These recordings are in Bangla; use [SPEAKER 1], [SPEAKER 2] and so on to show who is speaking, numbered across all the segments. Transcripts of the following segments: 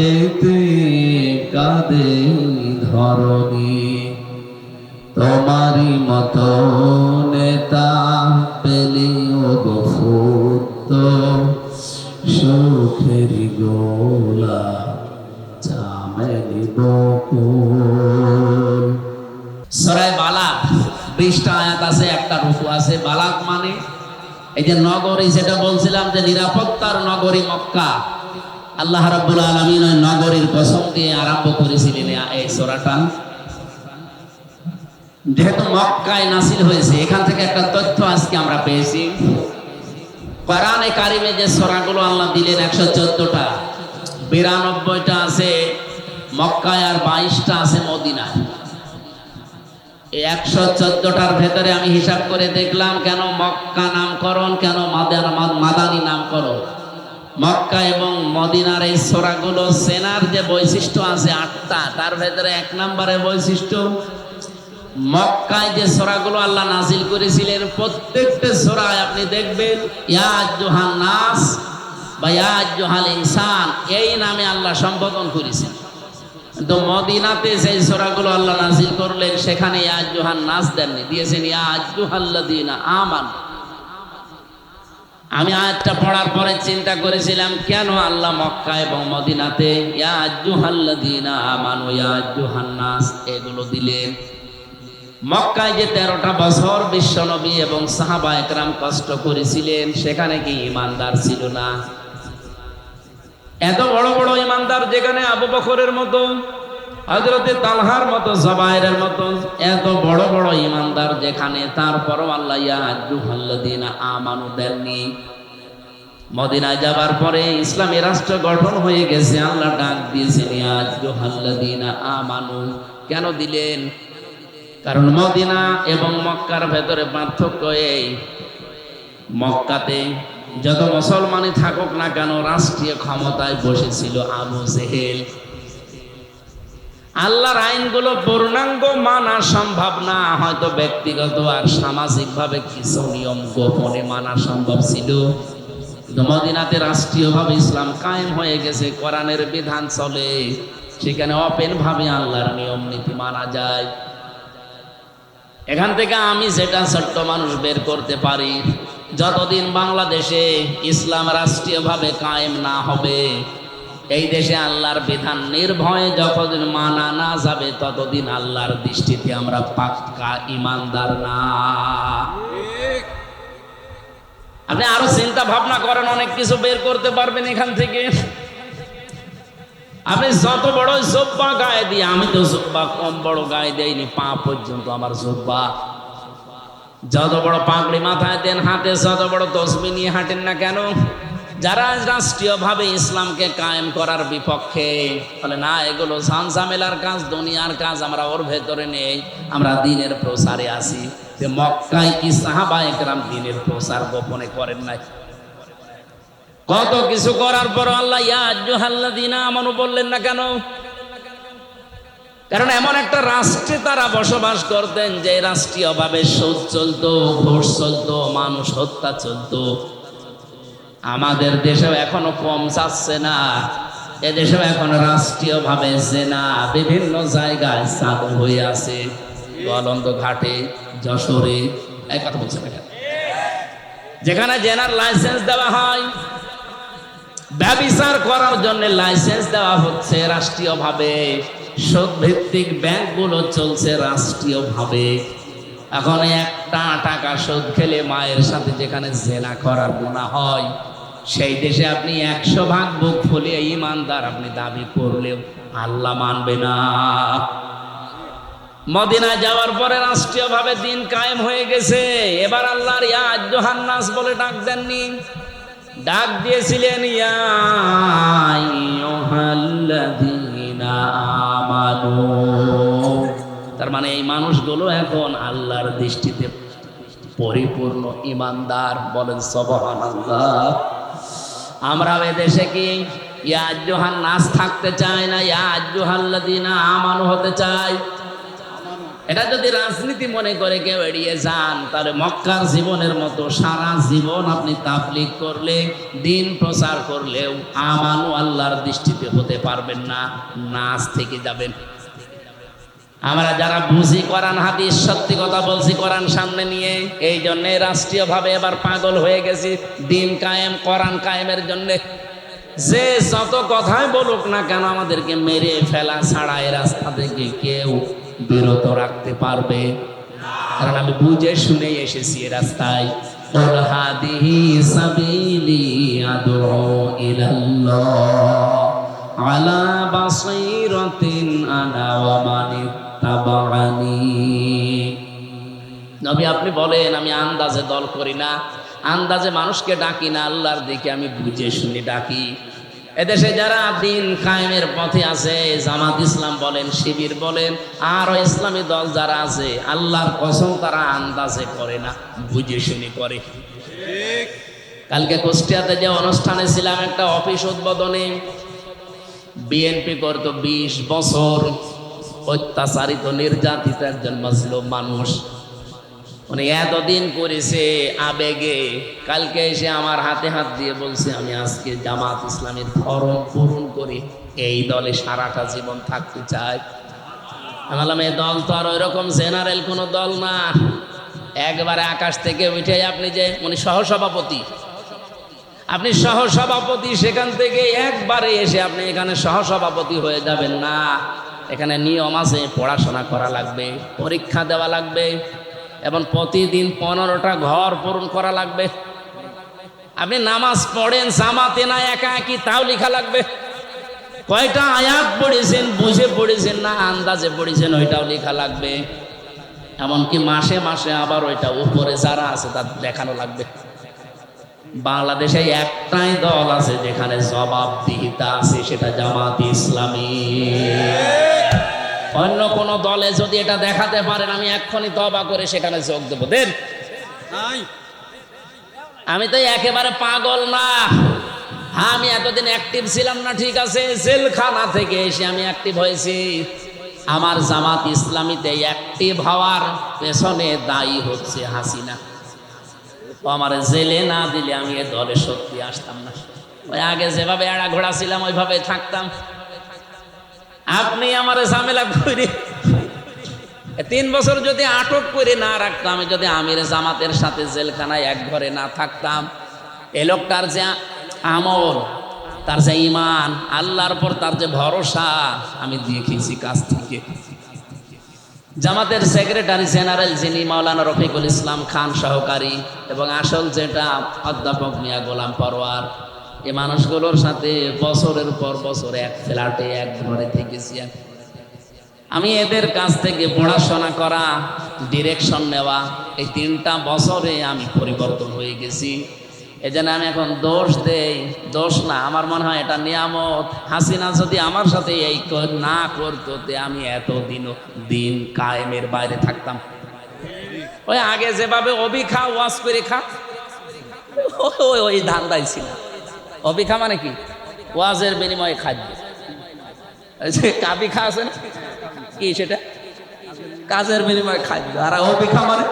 [SPEAKER 1] পেতে কাঁদে ধরণী। তোমারই মতো নেতা পেলিও গফুত সুখের গোলা চামেলি বকুল। সরাই বালাক, বিশটা আয়াত আছে, একটা রুকু আছে। বালাক মানে এই যে নগরী যেটা বলছিলাম যে নিরাপত্তার নগরী মক্কা। আল্লাহ রাব্বুল আলামিন ওই নগরীর কসম দিয়ে আরম্ভ করেছিলেন এই সূরাটা। যেহেতু মক্কায় নাসিল হয়েছে, এখান থেকে একটা তথ্য আজকে আমরা পেয়েছি। কোরআনে কারিমে যে সূরাগুলো আল্লাহ দিলেন, একশো চোদ্দটা, বিরানব্বইটা আছে মক্কায় আর বাইশটা আছে মদিনায়। এই একশো চোদ্দটার ভেতরে আমি হিসাব করে দেখলাম, কেন মক্কা নামকরণ, কেন মাদানি নামকরণ? মক্কা এবং মদিনার এই সোরাগুলো সেনার যে বৈশিষ্ট্য আছে আটটা, তার ভেতরে এক নম্বরের বৈশিষ্ট্য, মক্কায় যে সোরাগুলো আল্লাহ নাজিল করেছিলেন, প্রত্যেকটা সোরায় আপনি দেখবেন, ইয়া জোহান নাস বা ইয়া জোহাল ইনসান, এই নামে আল্লাহ সম্বোধন করেছেন। তো মদিনাতে সেই সোরাগুলো আল্লাহ নাজিল করলেন, সেখানে ইয়া জোহান নাস দেননি, দিয়েছেন ইয়া জোহাল্লাদিনা আমান। আমি আয়াতটা পড়ার পরে চিন্তা করেছিলাম, কেন আল্লাহ মক্কা এবং মদিনাতে এগুলো দিলেন। মক্কায় যে তেরোটা বছর বিশ্বনবী এবং সাহাবা একরাম কষ্ট করেছিলেন, সেখানে কি ইমানদার ছিল না? এত বড় বড় ইমানদার যেখানে আবু বকরের মতো হজরতে তালহার মতো, জবাইরের মতো, এত বড় বড় ইমানদার যেখানে, তারপরও আল্লাহ ইয়াজুহাল্লাদিন আমানু, দেননি। মদিনায় যাবার পরে ইসলামী রাষ্ট্র গঠন হয়ে গেছে, আল্লাহ ডাক দিয়েছেন ইয়াজুহাল্লাদিন আমানু। কেন দিলেন? কারণ মদিনা এবং মক্কার ভেতরে পার্থক্য এই, মক্কাতে যত মুসলমানই থাকুক না কেন, রাষ্ট্রীয় ক্ষমতায় বসেছিল আবু জেহেল। আল্লাহর আইনগুলো পূর্ণাঙ্গ মানা সম্ভব না। হয়তো ব্যক্তিগত আর সামাজিকভাবে কিছু নিয়ম গোপনে মানা সম্ভব ছিল। মদিনাতে রাষ্ট্রীয়ভাবে ইসলাম কায়েম হয়ে গেছে, কোরআনের বিধান চলে। সেখানে অপেন ভাবে আল্লাহর নিয়ম নীতি মানা যায়। এখান থেকে আমি যেটা ছোট্ট মানুষ বের করতে পারি, যতদিন বাংলাদেশে ইসলাম রাষ্ট্রীয়ভাবে কায়েম না হবে এই দেশে আল্লাহর বিধান নির্ভয়ে যতদিন মানা না যাবে, ততদিন আল্লাহর দৃষ্টিতে আমরা পাক্কা ইমানদার না। আপনি আরও চিন্তা ভাবনা করেন, অনেক কিছু বের করতে পারবেন এখান থেকে। আপনি যত বড় জব্বা গায়ে দিয়ে, আমি তো জব্বা কম বড় গায়ে দেয়নি পা পর্যন্ত আমার জব্বা। যত বড় পাগড়ি মাথায় দেন হাতে, যত বড় তসবি নিয়ে হাঁটেন না কেন? যারা রাষ্ট্রীয়ভাবে ইসলামকে কায়েম করার বিপক্ষে, বলে, না, এগুলো ঝামেলার কাজ, দুনিয়ার কাজ, আমরা ওর ভেতরে নেই, আমরা দিনের প্রসারে আসি যে মক্কায় কি সাহাবা একরাম দিনের প্রসার গোপনে করেন নাই? কত কিছু করার পর আল্লাহ ইয়াজুহাল্লাদিনা আমানু বললেন না কেন? কারণ এমন একটা রাষ্ট্রে তারা বসবাস করতেন যে রাষ্ট্রীয়ভাবে সুদ চলতো ঘোষ চলতো, মানুষ হত্যা চলতো। আমাদের দেশেও এখনও কম যাচ্ছে না। এদেশেও এখন রাষ্ট্রীয়ভাবে জেনা বিভিন্ন জায়গায় চালু হয়ে আছে। গলন্দ ঘাটে, যশোরে, এই কথা বলছে যেখানে জেনার লাইসেন্স দেওয়া হয়, ব্যবচার করার জন্য লাইসেন্স দেওয়া হচ্ছে রাষ্ট্রীয়ভাবে। সুদ ভিত্তিক ব্যাংকগুলো চলছে রাষ্ট্রীয়ভাবে। এখন একটা টাকা সুদ খেলে মায়ের সাথে যেখানে জেনা করার গুণা হয় সেই দেশে আপনি একশো ভাগ বুক ফুলিয়ে ইমানদার আপনি দাবি করলেও আল্লাহ মানবে না। মদিনায় যাওয়ার পরে রাষ্ট্রীয়ভাবে দিন কায়েম হয়ে গেছে। এবার আল্লাহর ইয়া জোহান্নাস বলে ডাক দেননি। ডাক দিয়েছিলেন তার মানে এই মানুষগুলো এখন আল্লাহর দৃষ্টিতে পরিপূর্ণ ইমানদার বলেন, সুবহানাল্লাহ। আমরা দেশে কি ইয়া জোহান নাস থাকতে চাই না, ইয়া জোহাল্লাযীনা আমানু হতে চাই এটা যদি রাজনীতি মনে করে কেউ এড়িয়ে যান তাহলে মক্কার জীবনের মতো সারা জীবন আপনি তাবলিগ করলে, দিন প্রচার করলেও আমানু আল্লাহর দৃষ্টিতে হতে পারবেন না নাচ থেকে যাবেন। আমরা যারা বুঝি করান হাদিস, সত্যি কথা বলছি করান সামনে নিয়ে, এই জন্যে রাষ্ট্রীয়ভাবে এবার পাগল হয়ে গেছি। দিন কায়েম করান কায়েমের জন্যে। যে যত কথাই বলুক না কেন আমাদেরকে মেরে ফেলা ছাড়া এই রাস্তা থেকে কেউ বিরত রাখতে পারবে। কারণ আমি বুঝে শুনে এসেছি এ রাস্তায় আলা বাসিরাতিন আনা ওয়া মানিত নবী, আপনি বলেন, আমি আন্দাজে দল করি না। আন্দাজে মানুষকে ডাকি না, আল্লাহর দিকে আমি বুঝে শুনে ডাকি। এদেশে যারা দিন কায়েমের পথে আছে, জামাত ইসলাম বলেন, শিবির বলেন, আরও ইসলামী দল যারা আছে, আল্লাহর কসম তারা আন্দাজে করে না, বুঝে শুনে করে। কালকে কুষ্টিয়াতে যে অনুষ্ঠানে ছিলাম, একটা অফিস উদ্বোধনে। বিএনপি করতো বিশ বছর। অত্যাচারিত, নির্যাতিত একজন মজলুম মানুষ। উনি এতদিন করেছে আবেগে। কালকে এসে আমার হাতে হাত দিয়ে বলছে, আমি আজকে জামাত ইসলামের ফরম পূরণ করি। এই দলে সারাটা জীবন থাকতে চাই। বললাম এই দল তো আর ওই রকম জেনারেল কোনো দল না। একবারে আকাশ থেকে উঠে আপনি যে, উনি সহসভাপতি। আপনি সহসভাপতি, সেখান থেকে একবারে এসে আপনি এখানে সহসভাপতি হয়ে যাবেন না। এখানে নিয়ম আছে, পড়াশোনা করা লাগবে, পরীক্ষা দেওয়া লাগবে, এবং প্রতিদিন পনেরোটা ঘর পূরণ করা লাগবে। আপনি নামাজ পড়েন, জামাতে না একা একই তাও লেখা লাগবে। কয়টা আয়াত পড়েছেন, বুঝে পড়েছেন না, আন্দাজে পড়েছেন, ওইটাও লেখা লাগবে। এমনকি মাসে মাসে আবার ওইটা উপরে যারা আছে তার দেখানো লাগবে। বাংলাদেশে একটাই দল আছে যেখানে জবাবদিহিতা আছে, সেটা জামাত ইসলামী। অন্য কোন দলে যদি এটা দেখাতে পারেন, আমি এক্ষুনি তবা করে সেখানে যোগ দেবো। দেন। আমি তো একেবারে পাগল না। হ্যাঁ আমি এতদিন অ্যাক্টিভ ছিলাম না, ঠিক আছে? জেলখানা থেকে এসে আমি অ্যাক্টিভ হয়েছি। আমার জামাত ইসলামীতে অ্যাক্টিভ হওয়ার পেছনে দায়ী হচ্ছে হাসিনা। ও আমার জেলে না দিলে আমি এ দলে সত্যি আসতাম না। ওই আগে যেভাবে এড়া ঘোড়া ছিলাম, ওইভাবে থাকতাম। আপনি আমার ঝামেলা করে তিন বছর যদি আটক করে না রাখতাম যদি আমির জামাতের সাথে জেলখানায় এক ঘরে না থাকতাম, এ লোকটার যে আমল, তার যে ইমান আল্লাহর পর তার যে ভরসা, আমি দেখেছি কাছ থেকে। জামাতের সেক্রেটারি জেনারেল যিনি মাওলানা রফিকুল ইসলাম খান সহকারী এবং আসল যেটা অধ্যাপক মিয়া গোলাম পরোয়ার এই মানুষগুলোর সাথে বছরের পর বছর এক ফ্ল্যাটে, এক ঘরে থেকেছি আমি। এদের কাছ থেকে পড়াশোনা করা ডিরেকশন নেওয়া, এই তিনটা বছরে আমি পরিবর্তন হয়ে গেছি এজন্য আমি এখন দোষ দেই, দোষ না। আমার মনে হয় এটা নিয়ামত। হাসিনা যদি আমার সাথে এই না করতো আমি এতদিনও দিন কায়েমের বাইরে থাকতাম। ওই আগে যেভাবে অবি খা ওয়াশ করে খা। ওই ধান্দাই ছিল। অবি খা মানে কি? ওয়াজের বিনিময়ে খাদ্য। কাবি খা আছে না? কি সেটা? কাজের বিনিময়ে খাদ্য। আর অবি খা মানে?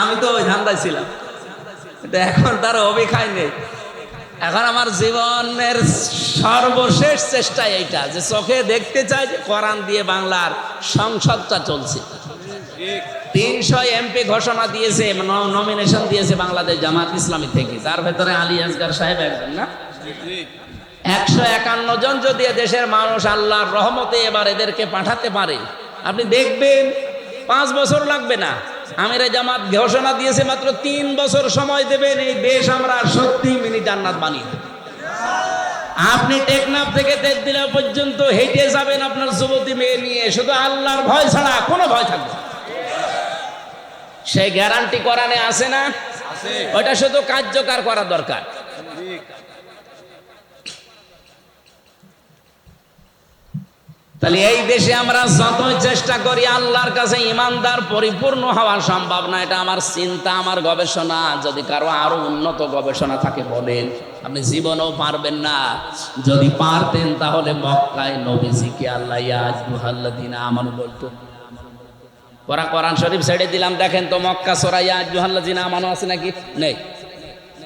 [SPEAKER 1] আমি তো ওই ধান্দায় ছিলাম। এখন তার অভিখায় নেই। এখন আমার জীবনের সর্বশেষ চেষ্টা এইটা, যে চোখে দেখতে চাই যে কোরআন দিয়ে বাংলার সংসদটা চলছে। তিনশো এমপি ঘোষণা দিয়েছে নমিনেশন দিয়েছে বাংলাদেশ জামাত ইসলামী থেকে। তার ভেতরে আলী আসগার সাহেব একজন, না? একশো একান্ন জন যদি দেশের মানুষ আল্লাহর রহমতে এবার এদেরকে পাঠাতে পারে, আপনি দেখবেন পাঁচ বছর লাগবে না। আমির জামাত ঘোষণা দিয়েছে মাত্র তিন বছর সময় দেবেন এই দেশ আমরা সত্যি মিনি জান্নাত বানিয়ে আপনি টেকনাফ থেকে তেজদিলা পর্যন্ত হেঁটে যাবেন আপনার যুবতী মেয়ে নিয়ে শুধু আল্লাহর ভয় ছাড়া কোনো ভয় থাকবে। সেই গ্যারান্টি করানে আছে না? ওটা শুধু কার্যকর করা দরকার। তাহলে এই দেশে আমরা যতই চেষ্টা করি আল্লাহর কাছে ইমানদার, পরিপূর্ণ হওয়া সম্ভব না। এটা আমার চিন্তা, আমার গবেষণা। যদি কারও আরও উন্নত গবেষণা থাকে বলেন, আপনি জীবনেও পারবেন না। যদি পারতেন তাহলে মক্কায় নবীজিকে আল্লাহ ইয়াজ মুহাল্লাদিনা আমানু বলতো। কোরআন শরীফ ছেড়ে দিলাম, দেখেন তো মক্কা সরাইয়া জুহাল্লাজিনা আমানো আছে নাকি? নেই।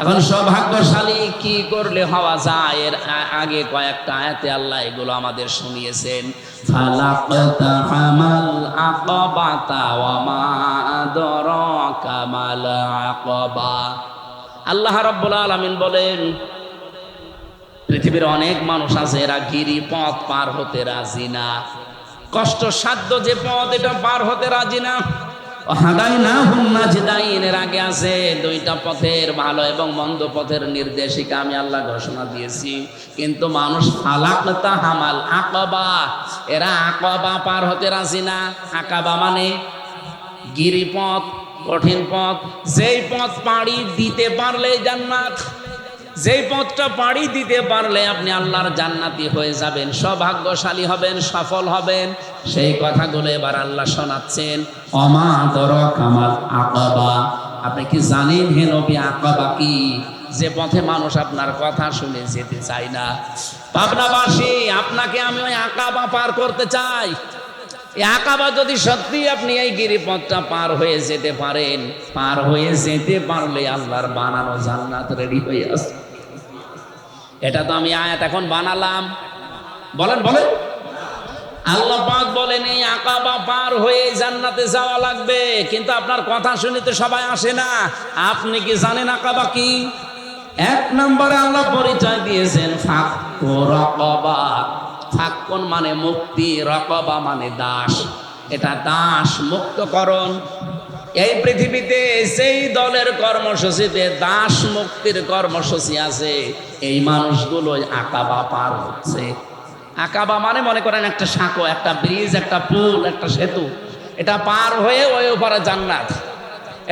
[SPEAKER 1] এখন সৌভাগ্যশালী কি করলে হওয়া যায়? এর আগে কয়েকটা আয়াতে আল্লাহ এগুলো আমাদের শুনিয়েছেন। আল্লাহ রাব্বুল আলামিন বলেন, পৃথিবীর অনেক মানুষ আছে এরা গিরি পথ পার হতে রাজি না। কষ্ট সাধ্য যে পথ, এটা পার হতে রাজি না। এর আগে আছে দুইটা পথের ভালো এবং মন্দ পথের নির্দেশিকা আমি আল্লাহ ঘোষণা দিয়েছি। কিন্তু মানুষ ফালাকতা হামাল আকবা। এরা আকবা পার হতে রাজি না। আকাবা মানে গিরিপথ, কঠিন পথ। যেই পথ পাড়ি দিতে পারলে জান্নাত। যেই পথটা পাড়ি দিতে পারলে আপনি আল্লাহর জান্নাতি হয়ে যাবেন, সৌভাগ্যশালী হবেন, সফল হবেন। সেই কথাগুলো এবার আল্লাহ শোনাচ্ছেন। অমা দর কামাল আকাবা। আপনি কি জানেন হে নবী আকাবা কি? যে পথে মানুষ আপনার কথা শুনে যেতে চায় না। পাবনাবাসী, আপনাকে আমি ওই আকাবা পার করতে চাই। আকাবা যদি সত্যি আপনি এই গিরিপথটা পার হয়ে যেতে পারেন, পার হয়ে যেতে পারলে আল্লাহর বানানো জান্নাত রেডি হয়ে আসে এটা তো আমি আয়াত এখন বানালাম। বলেন বলেন। আল্লাহ পাক বলেন, এই আকাবা পার হয়ে জান্নাতে যাওয়া লাগবে। কিন্তু আপনার কথা শুনে তো সবাই আসে না। আপনি কি জানেন আকাবা কি? এক নম্বরে আল্লাহ পরিচয় দিয়েছেন, ফাক্কু রকবা। ফাক্কুন মানে মুক্তি, রকবা মানে দাস। এটা দাস মুক্তকরণ এই পৃথিবীতে সেই দলের কর্মসূচিতে দাস মুক্তির কর্মসূচি আছে। এই মানুষগুলো আকাবা পার হচ্ছে। আকাবা মানে মনে করেন একটা সাঁকো, একটা ব্রিজ, একটা পুল, একটা সেতু। এটা পার হয়ে ওই ওপারে জান্নাত।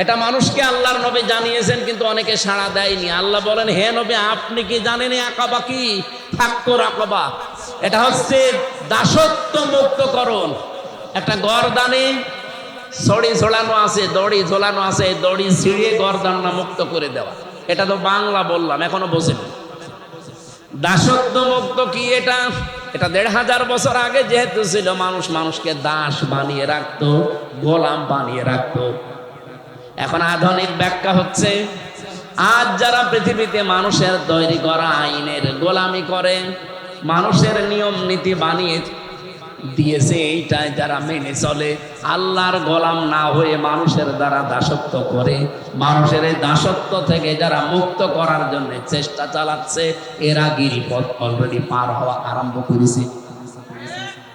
[SPEAKER 1] এটা মানুষকে আল্লাহর নবী জানিয়েছেন, কিন্তু অনেকে সাড়া দেয়নি। আল্লাহ বলেন, হে নবী, আপনি কি জানেন আকাবা কি? ফাক্কর আকাবা। এটা হচ্ছে দাসত্ব মুক্তকরণ একটা গরদানে ছড়ি ঝোলানো আছে, দড়ি ঝোলানো আছে, দড়ি ছিঁড়িয়ে গরদানটা মুক্ত করে দেওয়া। এটা তো বাংলা বললাম, এখনও বোঝেন। দাসত্ব মুক্ত কি এটা? এটা দেড় হাজার বছর আগে যেহেতু ছিল, মানুষ মানুষকে দাস বানিয়ে রাখতো, গোলাম বানিয়ে রাখতো। এখন আধুনিক ব্যাখ্যা হচ্ছে, আজ যারা পৃথিবীতে মানুষের তৈরি করা আইনের গোলামি করে, মানুষের নিয়ম নীতি বানিয়ে দিয়েছে এইটাই যারা মেনে চলে, আল্লাহর গোলাম না হয়ে মানুষের দ্বারা দাসত্ব করে, মানুষের এই দাসত্ব থেকে যারা মুক্ত করার জন্য চেষ্টা চালাচ্ছে, এরা গিরিপথ অলরেডি পার হওয়া আরম্ভ করেছে।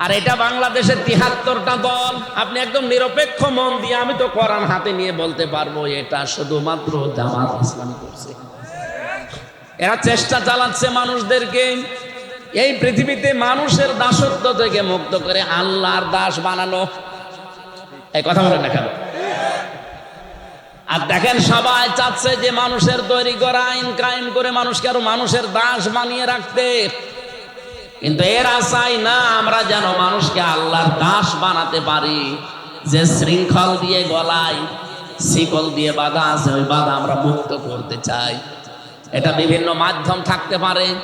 [SPEAKER 1] আর এটা বাংলাদেশের তিহাত্তরটা দল, আপনি একদম নিরপেক্ষ মন দিয়ে আমি তো কোরআন হাতে নিয়ে বলতে পারব, এটা শুধুমাত্র জামাত ইসলাম করছে। এরা চেষ্টা চালাচ্ছে মানুষদেরকে এই পৃথিবীতে মানুষের দাসত্ব থেকে মুক্ত করে আল্লাহর দাস বানানো। এই কথা বলেন না কেন? আর দেখেন সবাই চাচ্ছে যে মানুষের তৈরি করা আইন কায়েম করে মানুষকে আরও মানুষের দাস বানিয়ে রাখতে। কিন্তু এরা চাই না আমরা যেন মানুষকে আল্লাহর দাস বানাতে পারি। যে শৃঙ্খল দিয়ে গলায় শিকল দিয়ে বাধা আছে, ওই বাধা আমরা মুক্ত করতে চাই। এটা বিভিন্ন মাধ্যম থাকতে পারে।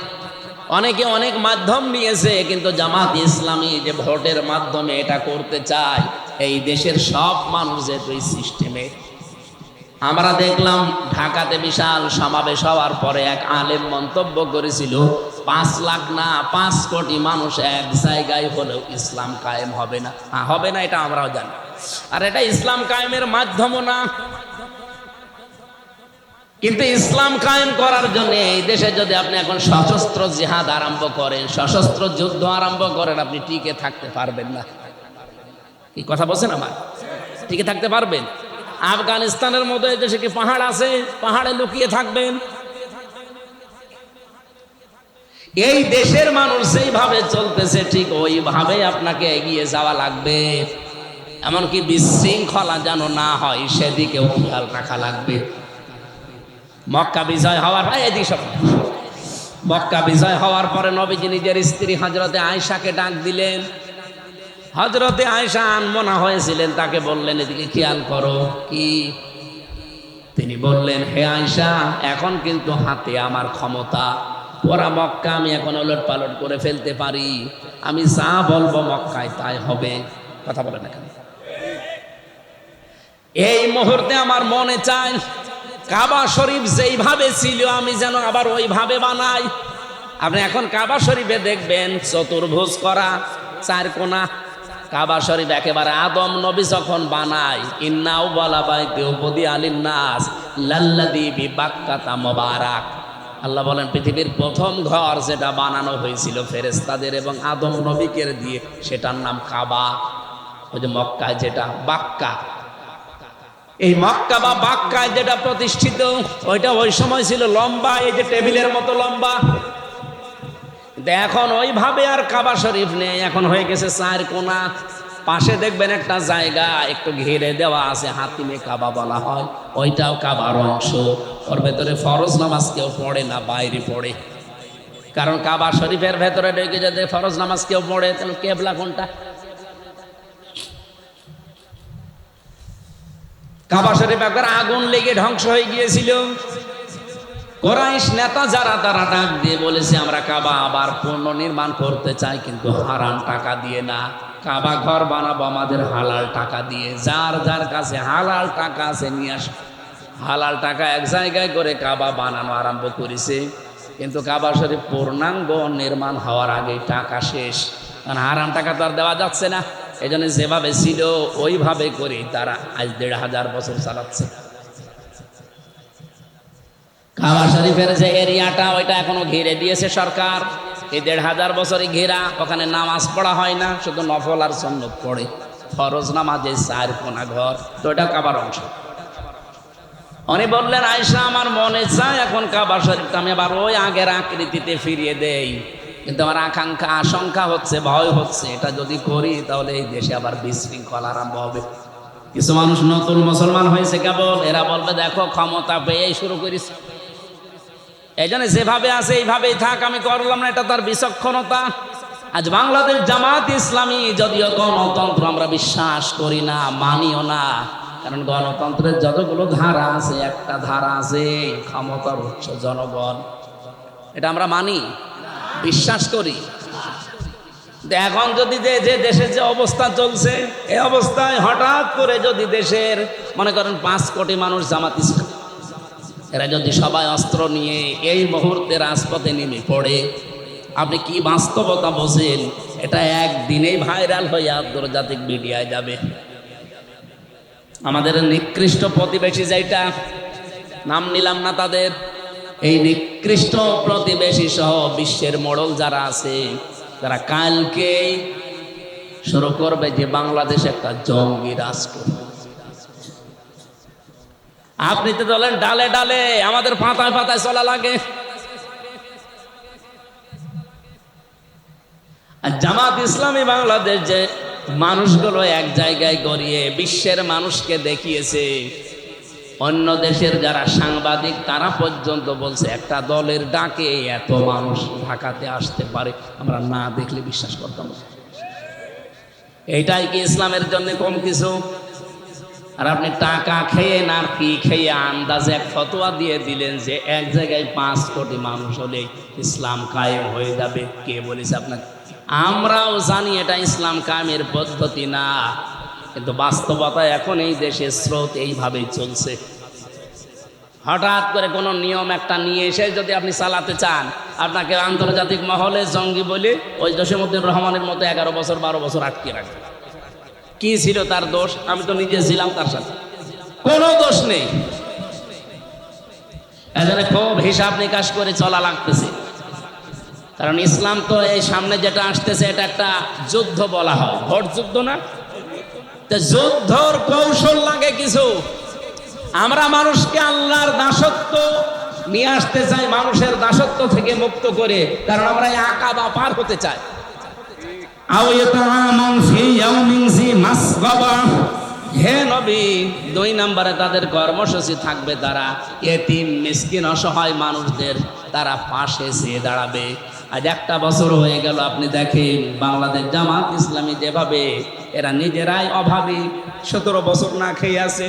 [SPEAKER 1] অনেকে অনেক মাধ্যম নিয়েছে কিন্তু জামাত ইসলামী যে ভোটের মাধ্যমে এটা করতে চায় এই দেশের সব মানুষ যেহেতু এই সিস্টেমে আমরা দেখলাম ঢাকাতে বিশাল সমাবেশ হওয়ার পরে এক আলেম মন্তব্য করেছিল পাঁচ লাখ না পাঁচ কোটি মানুষ এক জায়গায় হলেও ইসলাম কায়েম হবে না। হ্যাঁ, হবে না এটা আমরাও জানি। আর এটা ইসলাম কায়েমের মাধ্যমও না কিন্তু ইসলাম কায়েম করার জন্য এই দেশে যদি আপনি এখন সশস্ত্র জিহাদ আরম্ভ করেন, সশস্ত্র যুদ্ধ আরম্ভ করেন, আপনি টিকে থাকতে পারবেন না। কি কথা বলছেন আমার? টিকে থাকতে পারবেন? আফগানিস্তানের মতো এই দেশে কি পাহাড় আছে? পাহাড়ে লুকিয়ে থাকবেন? এই দেশের মানুষ যেইভাবে চলতেছে, ঠিক ওইভাবে আপনাকে এগিয়ে যাওয়া লাগবে। এমনকি বিশৃঙ্খলা যেন না হয়, সেদিকেও খেয়াল রাখা লাগবে। মক্কা বিজয় হওয়ার হয় এদিকে সব। মক্কা বিজয় হওয়ার পরে নবীজি নিজের স্ত্রী হজরতে আয়সাকে ডাক দিলেন। হজরতে আয়সা আনমনা হয়েছিলেন, তাকে বললেন, এদিকে খেয়াল করো, কি? তিনি বললেন, হে আয়সা এখন কিন্তু হাতে আমার ক্ষমতা। ওরা মক্কা, আমি এখন ওলট পালট করে ফেলতে পারি। আমি যা বলব মক্কায় তাই হবে। কথা বলেন না কেন? এই মুহূর্তে আমার মনে চায় কাবা শরীফ যেইভাবে ছিল, আমি যেন আবার ওইভাবে বানাই। আপনি এখন কাবা শরীফে দেখবেন, চতুর্ভুজ করা, চার কোনা। কাবা শরীফ একেবারে আদম নবী যখন বানায় ইন্নাও বলা বাই দেওপদি আলিন নাস লাল্লাদি বিবাক্কাতা মোবারাক। আল্লাহ বলেন, পৃথিবীর প্রথম ঘর যেটা বানানো হয়েছিল ফেরেস্তাদের এবং আদম নবীকে দিয়ে, সেটার নাম কাবা। ওই যে মক্কায় যেটা, বাক্কা। এই মক্কা বা বাক্কায় যেটা প্রতিষ্ঠিত, ওইটা ওই সময় ছিল লম্বা, এই যে টেবিলের মতো লম্বা। এখন ওইভাবে আর কাবা শরীফ নেই, এখন হয়ে গেছে চার কোনা। পাশে দেখবেন একটা জায়গা, একটু ঘিরে দেওয়া আছে, হাতিমে কাবা বলা হয়। ওইটাও কাবার অংশ। ওর ভেতরে ফরজ নামাজ কেউ পড়ে না, বাইরে পড়ে। কারণ কাবা শরীফের ভেতরে ঢুকে যদি ফরজ নামাজ কেউ পড়ে, তাহলে কেবলা কোনটা? কাবা শরীফ একবার আগুন লেগে ধ্বংস হয়ে গিয়েছিল। কোরাইশ নেতা যারা, তারা ডাক দিয়ে বলেছে, আমরা কাবা আবার পুনর্নির্মাণ করতে চাই, কিন্তু হারাম টাকা দিয়ে না। কাবা ঘর বানাবো, আমাদের হালাল টাকা দিয়ে। যার যার কাছে হালাল টাকা আছে, নিয়ে আস। হালাল টাকা এক জায়গায় করে কাবা বানানো আরম্ভ করেছে। কিন্তু কাবা শরীফ পূর্ণাঙ্গ নির্মাণ হওয়ার আগে টাকা শেষ। কারণ হারাম টাকা তো আর দেওয়া যাচ্ছে না। এই জন্য যেভাবে ছিল, ওইভাবে করে তারা আজ দেড় হাজার বছর চালাচ্ছে। কাবা শরীফের যে এরিয়াটা, ওইটা এখনও ঘিরে দিয়েছে সরকার। এই দেড় হাজার বছরে ঘেরা, ওখানে নামাজ পড়া হয় না, শুধু নফল আর সন্ন্যত পড়ে। ফরজ নামাজে চার কোনা ঘর, তো এটা কাবার অংশ। উনি বললেন আয়সা আমার মনে চায় এখন কাবা শরীফটা আমি আবার ওই আগের আকৃতিতে ফিরিয়ে দেই। কিন্তু আমার আকাঙ্ক্ষা, আশঙ্কা হচ্ছে, ভয় হচ্ছে, এটা যদি করি তাহলে এই দেশে আবার বিশৃঙ্খল আরম্ভ হবে। কিছু মানুষ নতুন মুসলমান হয়েছে কেবল, এরা বলবে, দেখো, ক্ষমতা পেয়েই শুরু করিস এই জন্য যেভাবে আছে, এইভাবেই থাক, আমি করলাম না, এটা তার বিচক্ষণতা। আজ বাংলাদেশ জামাত ইসলামী, যদিও গণতন্ত্র আমরা বিশ্বাস করি না, মানিও না, কারণ গণতন্ত্রের যতগুলো ধারা আছে, একটা ধারা আছে, ক্ষমতার উৎস জনগণ। এটা আমরা মানি। বিশ্বাস করি। এখন যদি যে যে দেশের যে অবস্থা চলছে এই অবস্থায় হঠাৎ করে যদি দেশের, মনে করেন পাঁচ কোটি মানুষ জামাত ইসলাম, এরা যদি সবাই অস্ত্র নিয়ে এই মুহূর্তে রাজপথে নেমে পড়ে, আপনি কি বাস্তবতা বোঝেন? এটা একদিনেই ভাইরাল হয়ে আন্তর্জাতিক মিডিয়ায় যাবে। আমাদের নিকৃষ্ট প্রতিবেশী যেটা নাম নিলাম না তাদের। এই নিকৃষ্ট প্রতিবেশী সহ বিশ্বের মডল যারা আছে, তারা কালকেই শুরু করবে যে বাংলাদেশ একটা জঙ্গি রাষ্ট্র আপনি তো বলেন, ডালে ডালে আমাদের পাতায় পাতায় চলা লাগে। জামাত ইসলামী বাংলাদেশ যে মানুষগুলো এক জায়গায় গড়িয়ে বিশ্বের মানুষকে দেখিয়েছে অন্য দেশের যারা সাংবাদিক, তারা পর্যন্ত বলছে, একটা দলের ডাকে এত মানুষ ঢাকাতে আসতে পারে, আমরা না দেখলে বিশ্বাস করতাম। এইটাই কি ইসলামের জন্য কম কিছু? আর আপনি টাকা খেয়ে না কি খেয়ে আন্দাজে এক ফতোয়া দিয়ে দিলেন যে এক জায়গায় পাঁচ কোটি মানুষ হলে ইসলাম কায়েম হয়ে যাবে। কে বলেছে আপনাকে? আমরাও জানি এটা ইসলাম কায়েমের পদ্ধতি না। কিন্তু বাস্তবতায় এখন এই দেশের স্রোত এইভাবেই চলছে। হঠাৎ করে কোনো নিয়ম একটা নিয়ে এসে যদি আপনি চালাতে চান, আপনাকে আন্তর্জাতিক মহলে জঙ্গি বলে ওই জসীমুদ্দিন রহমানের মতো এগারো বছর, বারো বছর আটকে রাখবে কি ছিল তার দোষ? আমি তো নিজে ছিলাম তার সাথে। কোনো দোষ নেই। এজন্য খুব হিসাব নিকাশ করে চলা লাগতেছে। কারণ ইসলাম তো এই সামনে যেটা আসতেছে, এটা একটা যুদ্ধ বলা হয়। ভোট যুদ্ধ না? যুদ্ধর কৌশল লাগে কিছু। আমরা মানুষকে আল্লাহর দাসত্ব নিয়ে আসতে চাই মানুষের দাসত্ব থেকে মুক্ত করে কারণ আমরা আঁকা বা পার হতে চাই। হে নবী দুই নম্বরে তাদের কর্মসূচি থাকবে তারা এতিম মিসকিন অসহায় মানুষদের তারা পাশে চেয়ে দাঁড়াবে। আজ একটা বছর হয়ে গেল, আপনি দেখেন বাংলাদেশ জামাত ইসলামী যেভাবে এরা নিজেরাই অভাবী, সতেরো বছর না খেয়ে আছে।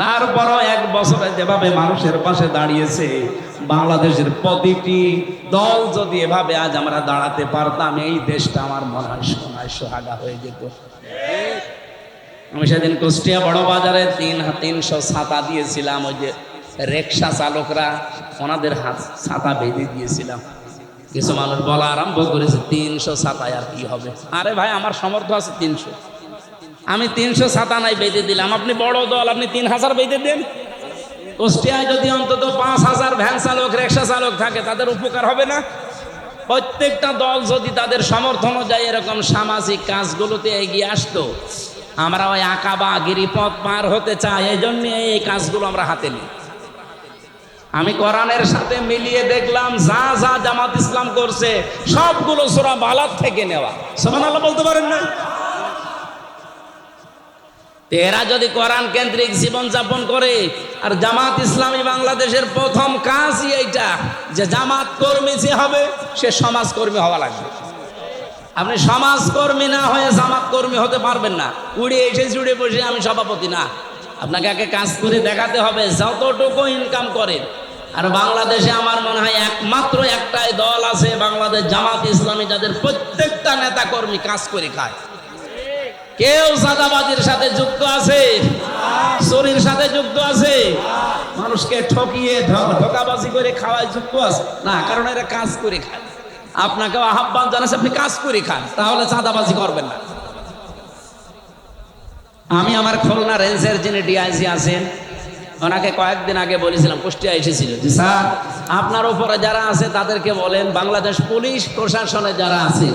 [SPEAKER 1] তারপরও এক বছরে যেভাবে মানুষের পাশে দাঁড়িয়েছে, বাংলাদেশের প্রতিটি দল যদি এভাবে আজ আমরা দাঁড়াতে পারতাম, এই দেশটা আমার মনে হয় সোনায় সোহাগা হয়ে যেত। আমি সেদিন কুষ্টিয়া বড় বাজারে তিন, তিনশো ছাতা দিয়েছিলাম, ওই যে রিক্সা চালকরা ওনাদের হাত ছাতা বেঁধে দিয়েছিলাম। কিছু মানুষ বলা আরম্ভ করেছে, তিনশো ছাতায় আর কি হবে? আরে ভাই, আমার সামর্থ্য আছে তিনশো। আমি তিনশো ছাতা নাই বেঁধে দিলাম। আপনি বড় দল, আপনি তিন হাজার বেঁধে দেন। কুষ্টিয়ায় যদি অন্তত পাঁচ হাজার ভ্যান চালক রিক্সা চালক থাকে, তাদের উপকার হবে না? প্রত্যেকটা দল যদি তাদের সমর্থন অনুযায়ী এরকম সামাজিক কাজগুলোতে এগিয়ে আসতো, আমরা ওই আঁকা বা গিরিপথ পার হতে চাই এই জন্য এই কাজগুলো আমরা হাতে নিই। আমি কোরআনের সাথে মিলিয়ে দেখলাম, যা যা জামাত ইসলাম করছে, সবগুলো সোরা বালাত থেকে নেওয়া। সমান আল্লাহ বলতে পারেন না? এরা যদি কোরআন কেন্দ্রিক জীবন যাপন করে, আর জামাত ইসলামী বাংলাদেশের প্রথম কাজই এইটা, যে জামাত কর্মী যে হবে, সে সমাজকর্মী হওয়া লাগবে। আপনি সমাজকর্মী না হয়ে জামাত কর্মী হতে পারবেন না। উড়ে এসে জুড়ে বসে আমি সভাপতি না। আপনাকে আগে কাজ করে দেখাতে হবে, যতটুকু ইনকাম করেন। আর বাংলাদেশে আমার মনে হয় একমাত্র একটাই দল আছে, বাংলাদেশ জামাত ইসলামী, যাদের প্রত্যেকটা নেতা কর্মী কাজ করে খায়। কেউ সাদাবাজির সাথে যুক্ত আছে, চোরির সাথে যুক্ত আছে, মানুষকে ঠকিয়ে ধোকাবাজি করে খাওয়ায় যুক্ত আছে। না, কারণ এরা কাজ করে খায়। আপনাকে আহ্বান জানাচ্ছে, আপনি কাজ করে খান, তাহলে চাঁদাবাজি করবেন না। আমি আমার খুলনা রেঞ্জের যিনি ডিআইজি আছেন ওনাকে কয়েকদিন আগে বলেছিলাম, কুষ্টিয়া এসেছিল। যে স্যার। আপনার উপরে যারা আছে, তাদেরকে বলেন, বাংলাদেশ পুলিশ প্রশাসনে যারা আছে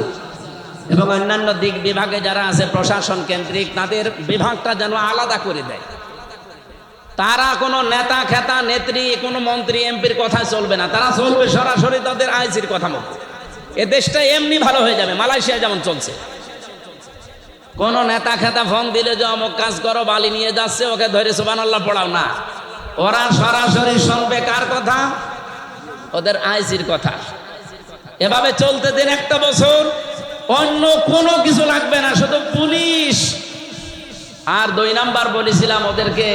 [SPEAKER 1] এবং অন্যান্য দিক বিভাগে যারা আছে, প্রশাসন কেন্দ্রিক, তাদের বিভাগটা যেন আলাদা করে দেয়। তারা কোনো নেতা, খেতা, নেত্রী, কোনো মন্ত্রী, এমপির কথা চলবে না। তারা চলবে সরাসরি তাদের আইসির কথা মতো। এ দেশটা এমনি ভালো হয়ে যাবে, মালয়েশিয়া যেমন চলছে। কোন নেতা খেতা ফোন দিলে যে অমুক কাজ করো, বালি নিয়ে যাচ্ছে, ওকে ধরে সুবান আল্লাহ পড়াও না। ওরা সরাসরি শুনবে কার কথা? ওদের আইসির কথা। এভাবে চলতে দিন একটা বছর, অন্য কোনো কিছু লাগবে না, শুধু পুলিশ। আর দুই নাম্বার বলেছিলাম ওদেরকে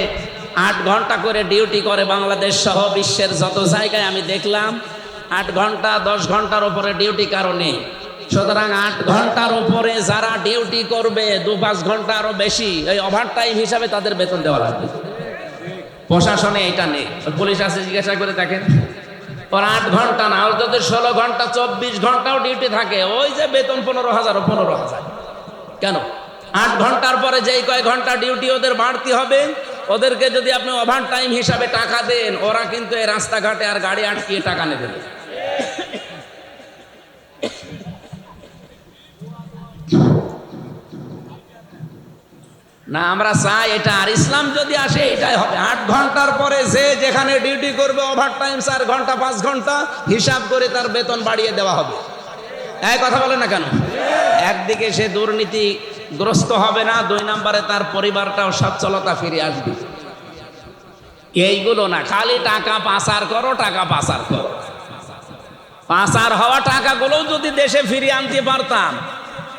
[SPEAKER 1] আট ঘণ্টা করে ডিউটি করে বাংলাদেশ সহ বিশ্বের যত জায়গায় আমি দেখলাম, আট ঘণ্টা, দশ ঘণ্টার উপরে ডিউটি কারণে। সুতরাং আট ঘণ্টার উপরে যারা ডিউটি করবে, দু পাঁচ ঘণ্টা আরও বেশি, এই ওভার টাইম হিসাবে তাদের বেতন দেওয়া লাগবে। প্রশাসনে এটা নেই। পুলিশ আছে জিজ্ঞাসা করে দেখেন। ওর আট ঘণ্টা না, ওর যদি ষোলো ঘণ্টা, চব্বিশ ঘন্টাও ডিউটি থাকে, ওই যে বেতন পনেরো হাজার পনেরো হাজার। কেন? আট ঘণ্টার পরে যেই কয় ঘণ্টা ডিউটি ওদের বাড়তি হবে, ওদেরকে যদি আপনি ওভার টাইম হিসাবে টাকা দেন, ওরা কিন্তু এই রাস্তাঘাটে আর গাড়ি আটকিয়ে টাকা নেবে না। আমরা চাই এটা আর ইসলাম যদি আসে, এটাই হবে। আট ঘণ্টার পরে যে যেখানে ডিউটি করবে ওভার টাইম চার ঘণ্টা, পাঁচ ঘণ্টা, হিসাব করে তার বেতন বাড়িয়ে দেওয়া হবে। এই কথা বলে না কেন? একদিকে সে দুর্নীতিগ্রস্ত হবে না, দুই নম্বরে তার পরিবারটাও সচ্ছলতা ফিরে আসবে। এইগুলো না, খালি টাকা পাচার করো, টাকা পাচার করো। পাচার হওয়া টাকাগুলোও যদি দেশে ফিরিয়ে আনতে পারতাম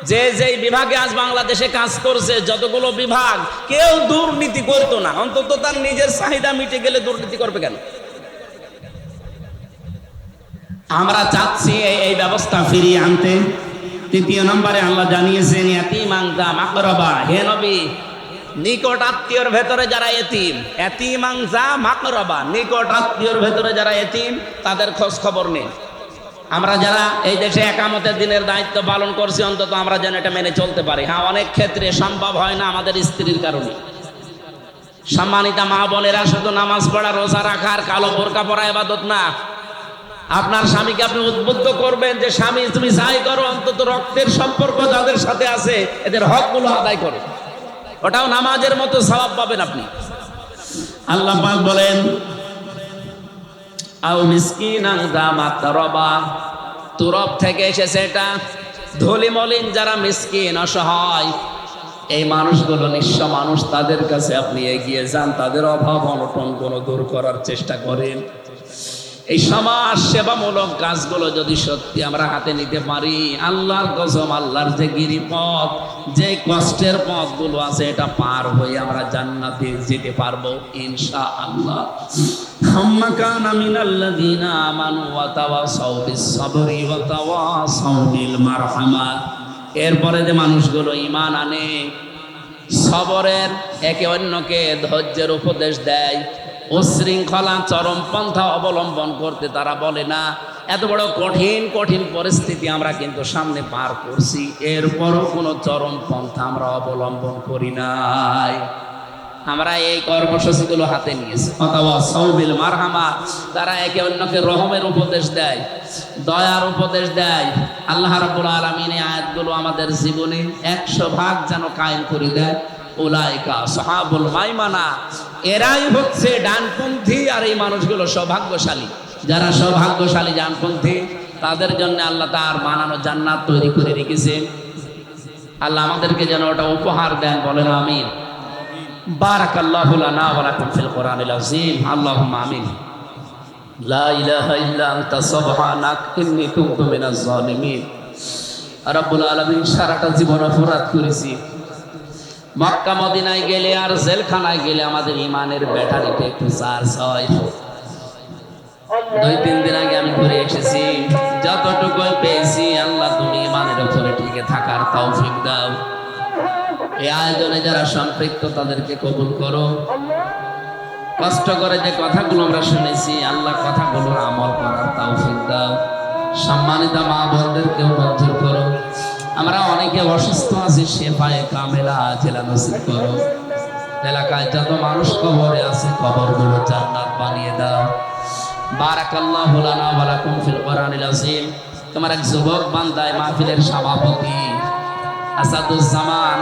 [SPEAKER 1] যে যেই বিভাগে আজ বাংলাদেশে কাজ করছে, যতগুলো বিভাগ, কেউ দুর্নীতি করতো না। অন্তত তার নিজের চাহিদা মিটে গেলে দুর্নীতি করবে কেন? আমরা চাচ্ছি এই- ব্যবস্থা ফিরিয়ে আনতে। তৃতীয় নম্বরে আল্লাহ জানিয়েছেন এতিমাংজা মাকরবা হে নবী, নিকট আত্মীয়র ভেতরে যারা এতিম এতিমাংজা মাকরবা নিকট আত্মীয়র ভেতরে যারা এতিম, তাদের খোঁজ খবর নেই আমরা যারা এই দেশে একামতের দিনের দায়িত্ব পালন করছি, অন্তত আমরা যেন এটা মেনে চলতে পারি। হ্যাঁ অনেক ক্ষেত্রে সম্ভব হয় না আমাদের স্ত্রীর কারণে। সম্মানিতা মা বোনেরা, শুধু নামাজ পড়া, রোজা রাখার কালো বোরকা পরা এবাদত না। আপনার স্বামীকে আপনি উদ্বুদ্ধ করবেন যে, স্বামী, তুমি যাই করো, অন্তত রক্তের সম্পর্ক যাদের সাথে আছে, এদের হকগুলো আদায় করো। ওটাও নামাজের মতো স্বভাব পাবেন আপনি। আল্লাহ বলেন আও মিসকিনাং যা মাতরবা তুরব থেকে এসেছে এটা। ধলি মলিন যারা মিসকিন, অসহায়, এই মানুষগুলো নিঃস্ব মানুষ, তাদের কাছে আপনি এগিয়ে যান, তাদের অভাব অনটন কোনো দূর করার চেষ্টা করেন। এই সমাজ সেবামূলক কাজগুলো যদি সত্যি আমরা হাতে নিতে পারি, আল্লাহর কসম আল্লাহর যে গিরিপথ, যে কষ্টের পথগুলো আছে, এটা পার হয়ে আমরা জান্নাতে যেতে পারব ইনশা আল্লাহ এরপরে যে মানুষগুলো ইমান আনে, সবরের একে অন্যকে ধৈর্যের উপদেশ দেয় উশৃঙ্খলা চরম পন্থা অবলম্বন করতে তারা বলে না। এত বড় কঠিন কঠিন পরিস্থিতি আমরা কিন্তু সামনে পার করছি। এরপরও কোনো চরম পন্থা আমরা অবলম্বন করি নাই। আমরা এই কর্মসূচিগুলো হাতে নিয়েছি। অথবা সৌবিল মারহামা, তারা একে অন্যকে রহমের উপদেশ দেয়, দয়ার উপদেশ দেয়। আল্লাহ রাব্বুল আলামিন এই আয়াতগুলো আমাদের জীবনে একশো ভাগ যেন কায়েম করে দেয়। ওলাইকা সাহাবুল মাইমানা। এরাই হচ্ছে ডানপন্থী আর এই মানুষগুলো সৌভাগ্যশালী। যারা সৌভাগ্যশালী ডানপন্থী, তাদের জন্য আল্লাহ তার বানানো জান্নাত তৈরি করে রেখেছে। আল্লাহ আমাদেরকে যেন ওটা উপহার দেন, বলেন আমিন। বারাক আল্লাহ লানা ওয়া লাকুম ফিল কোরআনিল আযীম। আল্লাহুম্মা আমিন। লা ইলাহা ইল্লা আনতা, সুবহানাক, ইন্নী কুনতু মিনাজ জালিমিন রব্বুল আলামিন সারাটা জীবন অপরাধ করেছি। মক্কা মদিনায় গেলে আর জেলখানায় গেলে আমাদের ইমানের ব্যাটারিতে একটু চার্জ হয়। দুই, তিন দিন আগে আমি ঘুরে এসেছি। যতটুকু পেয়েছি, আল্লাহ তুমি ইমানের উপরে টিকে থাকার তৌফিক দাও। এই আয়োজনে যারা সম্পৃক্ত, তাদেরকে কবুল করো। কষ্ট করে যে কথাগুলো আমরা শুনেছি, আল্লাহ কথাগুলো আমল করার তৌফিক দাও। সম্মানিত মা বোনদেরকেও মঞ্জুর করো। আমরা অনেকে অসুস্থ আছি, সে পায়ে কামেলা জেলা নসিব করো। এলাকায় যত মানুষ কবরে আছে, কবরগুলো জান্নাত বানিয়ে দাও। বারাকাল্লাহু লানা ওয়া লাকুম কোরআনিল আযীম। তোমার এক যুবক বান্দায় মাহফিলের সভাপতি, আসাদুজ্জামান